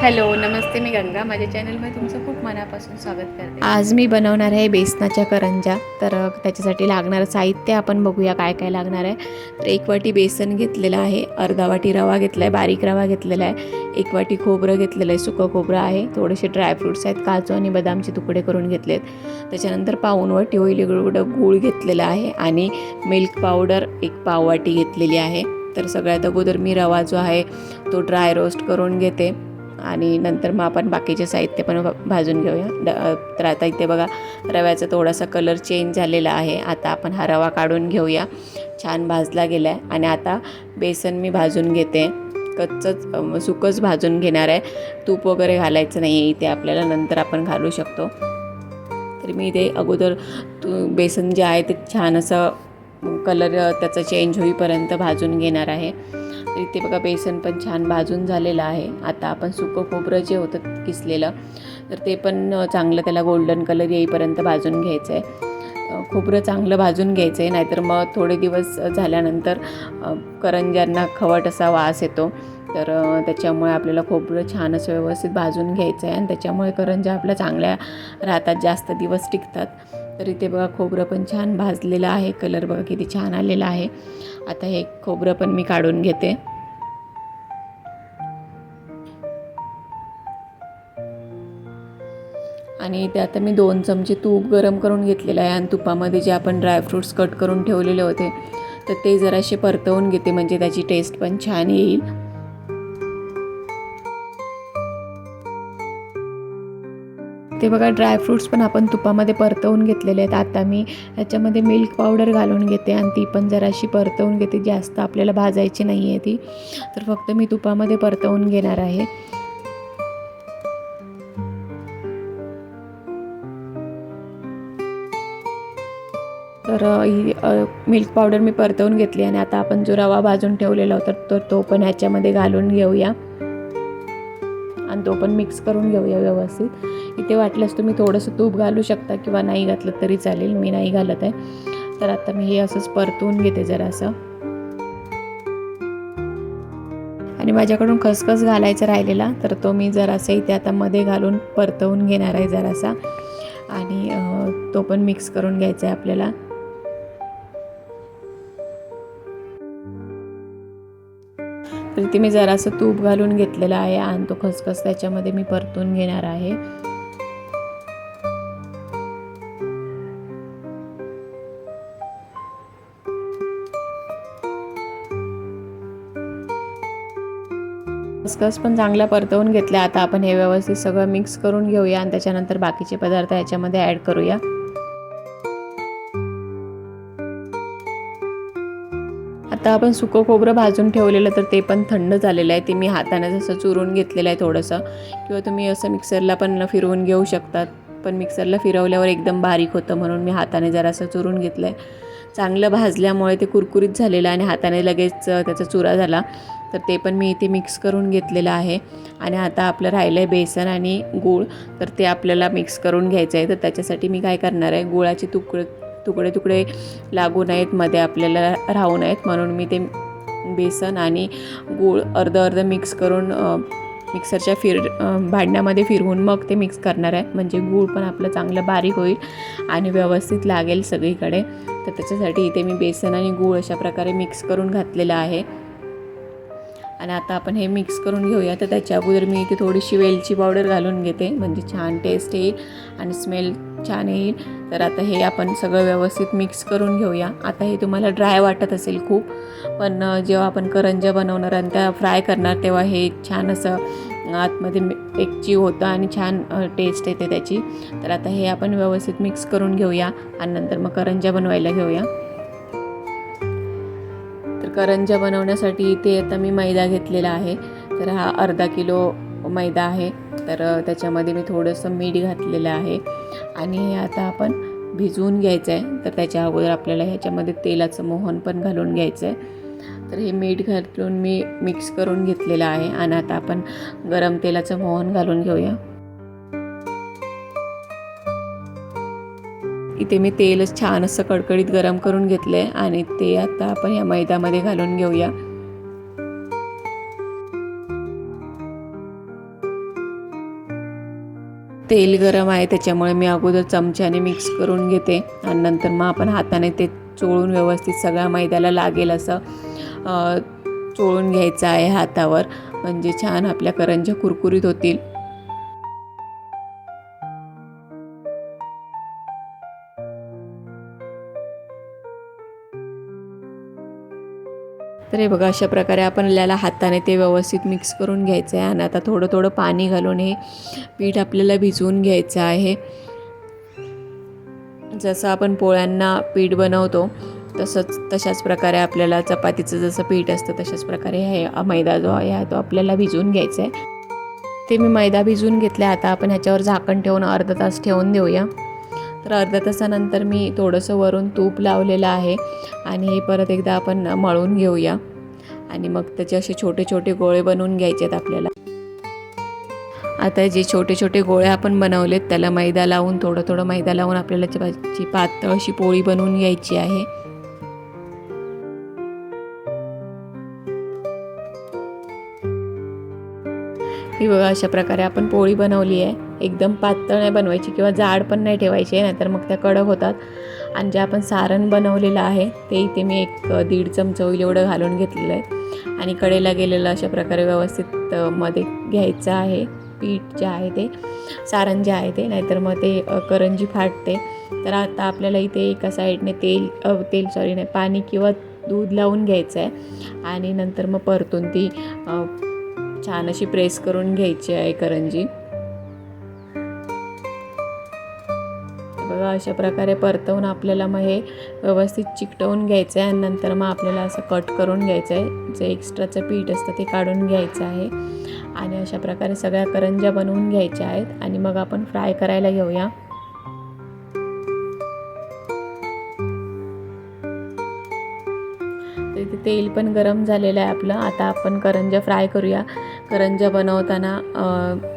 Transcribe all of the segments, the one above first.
Hello नमस्ते मी गंगा. माझ्या चॅनलमध्ये तुमचं खूप मनापासून स्वागत करते. आज मी बनवणार आहे बेसनाच्या करंजा तर त्याच्यासाठी लागणारं साहित्य आपण बघूया काय काय लागणार आहे. तर एक वाटी बेसन घेतलेलं आहे. अर्धा वाटी रवा घेतला आहे बारीक रवा घेतलेला आहे. एक वाटी खोबरं घेतलेलं आहे सुकं खोबरं आहे. थोडेसे ड्रायफ्रूट्स आहेत काजू आणि बदामचे तुकडे करून घेतलेत. त्याच्यानंतर पाऊन वाटी होईल एवढं गूळ घेतलेलं आहे आणि मिल्क पावडर एक पाववाटी घेतलेली आहे. तर सगळ्यात अगोदर मी रवा जो आहे तो ड्राय रोस्ट करून घेते. आणि नंतर मग आपण बाकीचे साहित्य पण भाजून घेऊया. ड तर आता इथे बघा रव्याचा थोडासा कलर चेंज झालेला आहे. आता आपण हा रवा काढून घेऊया. छान भाजला गेला आहे आणि आता बेसन मी भाजून घेते. कच्चंच सुकंच भाजून घेणार आहे. तूप वगैरे घालायचं नाही आहे इथे आपल्याला नंतर आपण घालू शकतो. तर मी इथे अगोदर तू बेसन जे आहे ते छान असं कलर त्याचा चेंज होईपर्यंत भाजून घेणार आहे. तर इथे बघा बेसन पण छान भाजून झालेलं आहे. आता आपण सुकं खोबरं जे होतं किसलेलं तर ते पण चांगलं त्याला गोल्डन कलर येईपर्यंत भाजून घ्यायचं आहे खोबरं चांगलं भाजून घ्यायचं आहे नाहीतर मग थोडे दिवस झाल्यानंतर करंज्यांना खवट असा वास येतो. तर त्याच्यामुळे आपल्याला खोबरं छान असं व्यवस्थित भाजून घ्यायचं आहे आणि त्याच्यामुळे करंज्या आपल्या चांगल्या राहतात जास्त दिवस टिकतात. तर इथे बघा खोबरं पण छान भाजलेलं आहे. कलर बघा किती छान आलेला आहे. आता हे खोबरं पण मी काढून घेते. आणि इथे आता मी दोन चमचे तूप गरम करून घेतलेलं आहे. आणि तुपामध्ये जे आपण ड्रायफ्रूट्स कट करून ठेवलेले होते तर ते जरासे परतवून घेते. म्हणजे त्याची टेस्ट पण छान येईल. ते बघा ड्रायफ्रूट्स पण आपण तुपामध्ये परतवून घेतलेले आहेत. आता मी ह्याच्यामध्ये मिल्क पावडर घालून घेते आणि ती पण जराशी परतवून घेते. जास्त आपल्याला भाजायची नाही आहे ती. तर फक्त मी तुपामध्ये परतवून घेणार आहे. तर ही मिल्क पावडर मी परतवून घेतली आणि आता आपण जो रवा भाजून ठेवलेला होता तर तो पण ह्याच्यामध्ये घालून घेऊया. आणि तो पण मिक्स करून घेऊया व्यवस्थित. इथे वाटल्यास तुम्ही थोडंसं तूप घालू शकता किंवा नाही घातलं तरी चालेल मी नाही घालत आहे. तर आता मी हे असंच परतून घेते जरासं. आणि माझ्याकडून खसखस घालायचा राहिलेला तर तो मी जरासा इथे आता मध्ये घालून परतवून घेणार आहे जरासा. आणि तो पण मिक्स करून घ्यायचा आहे आपल्याला. तर ते मी जरासं तूप घालून घेतलेलं आहे आणि तो खसखस त्याच्यामध्ये मी परतून घेणार आहे. खसखस पण चांगल्या परतवून घेतल्या. आता आपण हे व्यवस्थित सगळं मिक्स करून घेऊया आणि त्याच्यानंतर बाकीचे पदार्थ याच्यामध्ये ॲड करूया. आता आपण सुकं खोबरं भाजून ठेवलेलं तर ते पण थंड झालेलं आहे. ते मी हाताने जसं चुरून घेतलेलं आहे थोडंसं. किंवा तुम्ही असं मिक्सरला पण फिरवून घेऊ शकतात. पण मिक्सरला फिरवल्यावर एकदम बारीक होतं म्हणून मी हाताने जरासं चुरून घेतलं आहे चांगलं भाजल्यामुळे ते कुरकुरीत झालेलं आणि हाताने लगेच त्याचा चुरा झाला. तर ते पण मी इथे मिक्स करून घेतलेलं आहे. आणि आता आपलं राहिलं आहे बेसन आणि गूळ. तर ते आपल्याला मिक्स करून घ्यायचं आहे. तर त्याच्यासाठी मी काय करणार आहे? गुळाचे तुकडे तुकडे तुकडे लागू नयेत. मध्ये आपल्याला राहू नयेत. म्हणून मी ते बेसन आणि गूळ अर्ध अर्ध मिक्स करून मिक्सरच्या फिर भांड्यामध्ये फिरवून मग ते मिक्स करणार आहे. म्हणजे गूळ पण आपलं चांगलं बारीक होईल आणि व्यवस्थित लागेल सगळीकडे. तर त्याच्यासाठी इथे मी बेसन आणि गूळ अशा प्रकारे मिक्स करून घातलेलं आहे. आणि आता आपण हे मिक्स करून घेऊया. तर त्याच्या अगोदर मी इथे थोडीशी वेलची पावडर घालून घेते. म्हणजे छान टेस्ट येईल आणि स्मेल छान येईल. तर आता हे आपण सगळं व्यवस्थित मिक्स करून घेऊया. आता हे तुम्हाला ड्राय वाटत असेल खूप पण जेव्हा आपण करंज्या बनवणार आणि त्या फ्राय करणार तेव्हा हे छान असं आतमध्ये एक जीव होतं आणि छान टेस्ट येते त्याची. तर आता हे आपण व्यवस्थित मिक्स करून घेऊया आणि नंतर मग करंज्या बनवायला घेऊया. तर करंजा बनवण्यासाठी इथे आता मी मैदा घेतलेला आहे. तर हा अर्धा किलो मैदा आहे. तर त्याच्यामध्ये मी थोडंसं मीठ घातलेलं आहे. आणि आता आपण भिजवून घ्यायचं आहे तर त्याच्या अगोदर आपल्याला ह्याच्यामध्ये तेलाचं मोहन पण घालून घ्यायचं आहे तर हे मीठ घालून मी मिक्स करून घेतलेलं आहे आणि आता आपण गरम तेलाचं मोहन घालून घेऊया. इथे मी तेलच छान असं कडकडीत गरम करून घेतलं आहे आणि ते आता आपण या मैद्यामध्ये घालून घेऊया. तेल गरम आहे त्याच्यामुळे मी अगोदर चमच्याने मिक्स करून घेते. आणि नंतर मग आपण हाताने ते चोळून व्यवस्थित सगळ्या मैद्याला लागेल असं चोळून घ्यायचं आहे हातावर. म्हणजे छान आपल्या करंज्या कुरकुरीत होतील. तर हे बघा अशा प्रकारे आपण आपल्याला हाताने ते व्यवस्थित मिक्स करून घ्यायचं आहे आणि आता थोडं थोडं पाणी घालून हे पीठ आपल्याला भिजवून घ्यायचं आहे. जसं आपण पोळ्यांना पीठ बनवतो तसंच तशाच प्रकारे आपल्याला चपातीचं जसं पीठ असतं तशाच प्रकारे हे मैदा जो आहे तो आपल्याला भिजवून घ्यायचा आहे ते मी मैदा भिजवून घेतले आता आपण ह्याच्यावर झाकण ठेवून अर्धा तास ठेवून देऊया. तर अर्ध्या तासानंतर मी थोडंसं वरून तूप लावलेलं आहे आणि हे परत एकदा आपण मळून घेऊया. आणि मग त्याचे असे छोटे छोटे गोळे बनवून घ्यायचे आहेत आपल्याला. आता जे छोटे छोटे गोळे आपण बनवलेत त्याला मैदा लावून थोडं थोडं मैदा लावून आपल्याला ची पातळ अशी पोळी बनवून घ्यायची आहे. ही बघा अशा प्रकारे आपण पोळी बनवली आहे. एकदम पातळ नाही बनवायची किंवा जाड पण नाही ठेवायची आहे नाहीतर मग त्या कडक होतात. आणि जे आपण सारण बनवलेलं आहे ते इथे मी एक दीड चमचा होईल एवढं घालून घेतलेलं आहे. आणि कडेला गेलेलं अशा प्रकारे व्यवस्थित मध्ये घ्यायचं आहे. पीठ जे आहे ते सारण जे आहे ते नाहीतर मग ते करंजी फाटते. तर आता आपल्याला इथे एका साईडने तेल तेल सॉरी नाही पाणी किंवा दूध लावून घ्यायचं आहे आणि नंतर मग परतून ती छान अशी प्रेस करून घ्यायची आहे करंजी. बघा अशा प्रकारे परतवून आपल्याला मग हे व्यवस्थित चिकटवून घ्यायचं आहे आणि नंतर मग आपल्याला असं कट करून घ्यायचं आहे जे एक्स्ट्राचं पीठ असतं ते काढून घ्यायचं आहे. आणि अशा प्रकारे सगळ्या करंज्या बनवून घ्यायच्या आहेत. आणि मग आपण फ्राय करायला घेऊया. तर इथे तेल पण गरम झालेलं आहे आपलं. आता आपण करंज्या फ्राय करूया. करंज्या बनवताना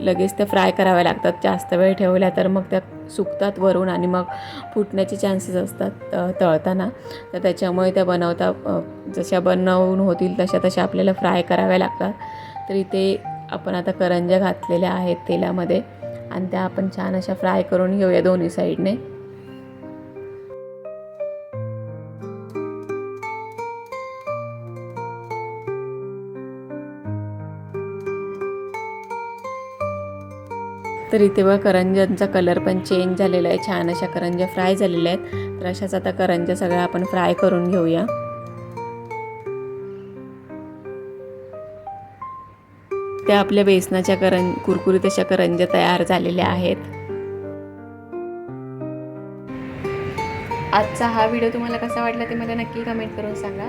लगेच त्या फ्राय कराव्या लागतात. जास्त वेळ ठेवल्या तर मग त्या सुकतात वरून आणि मग फुटण्याचे चान्सेस असतात तळताना. तर त्याच्यामुळे त्या बनवता जशा बनवून होतील तशा तशा आपल्याला फ्राय कराव्या लागतात. तर इथे आपण आता करंज्या घातलेल्या आहेत तेलामध्ये. आणि त्या आपण छान अशा फ्राय करून घेऊया दोन्ही साईडने तर इथे बघा करंज्यांचा कलर पण चेंज झालेला आहे. छान अशा करंज्या फ्राय झालेल्या आहेत. तर अशाच आता करंज्या सगळ्या आपण फ्राय करून घेऊया. त्या आपल्या बेसनाच्या करं कुरकुरीत अशा करंज्या तयार झालेल्या आहेत. आजचा हा व्हिडिओ तुम्हाला कसा वाटला ते मला नक्की कमेंट करून सांगा.